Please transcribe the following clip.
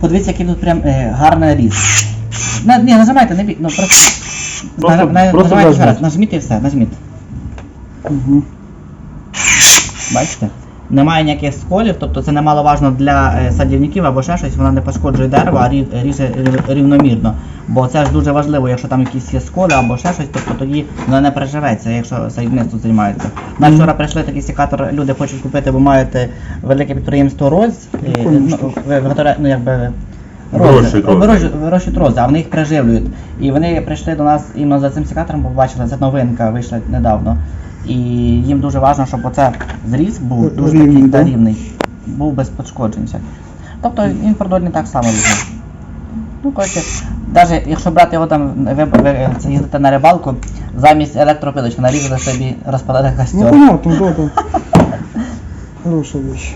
Подивіться, який тут прям е, гарний різ. На, ні, нажимайте, не бій, ну просто. Просто- на, просто нажимайте ще раз, нажміть. нажміть і все, нажміть. Угу. Бачите? Немає ніяких сколів, тобто це немаловажно для е, садівників або ще щось, вона не пошкоджує дерево, а рі- ріже рівномірно. Бо це ж дуже важливо, якщо там якісь є сколи або ще щось, тобто тоді вона не переживеться, якщо садівництво займається. На вчора прийшли такий секатор, люди хочуть купити, бо маєте велике підприємство роз, е, ну, ну якби. Вирощують рози. вирощують- вирощують рози, а вони їх приживлюють. І вони прийшли до нас іменно за цим секатором, бо побачили, це новинка вийшла недавно. І їм дуже важливо, щоб оце зріз був дуже такий да? рівний, був без пошкоджень всяких. Тобто він продольний так само різний. Ну, коротше, навіть якщо брати його там, ви, ви це їздите на рибалку, замість електропилочки нарізали собі розпалений Ну костер. понятно, да, да. Хорошая вещь.